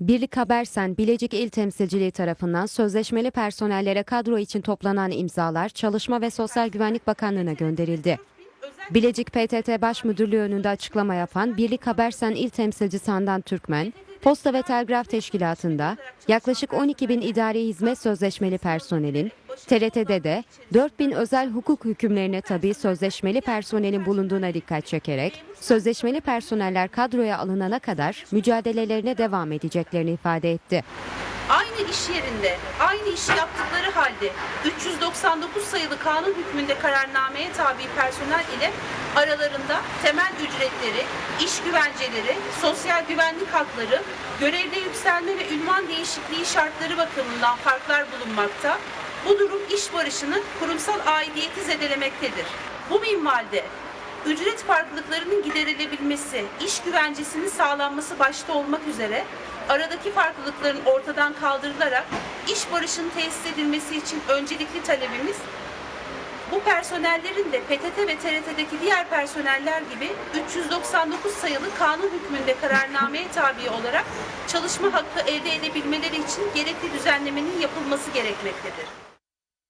Birlik Habersen Bilecik İl Temsilciliği tarafından sözleşmeli personellere kadro için toplanan imzalar Çalışma ve Sosyal Güvenlik Bakanlığı'na gönderildi. Bilecik PTT Baş Müdürlüğü önünde açıklama yapan Birlik Habersen İl Temsilcisi Handan Türkmen, Posta ve Telgraf Teşkilatı'nda yaklaşık 12 bin idari hizmet sözleşmeli personelin, TRT'de de 4 bin özel hukuk hükümlerine tabi sözleşmeli personelin bulunduğuna dikkat çekerek, sözleşmeli personeller kadroya alınana kadar mücadelelerine devam edeceklerini ifade etti. aynı iş yerinde aynı işi yaptıkları halde 399 sayılı kanun hükmünde kararnameye tabi personel ile aralarında temel ücretleri, iş güvenceleri, sosyal güvenlik hakları, görevde yükselme ve ünvan değişikliği şartları bakımından farklar bulunmakta. Bu durum iş barışının kurumsal aidiyeti zedelemektedir. Bu minvalde ücret farklılıklarının giderilebilmesi, iş güvencesinin sağlanması başta olmak üzere aradaki farklılıkların ortadan kaldırılarak iş barışının tesis edilmesi için öncelikli talebimiz bu personellerin de PTT ve TRT'deki diğer personeller gibi 399 sayılı kanun hükmünde kararnameye tabi olarak çalışma hakkı elde edebilmeleri için gerekli düzenlemenin yapılması gerekmektedir.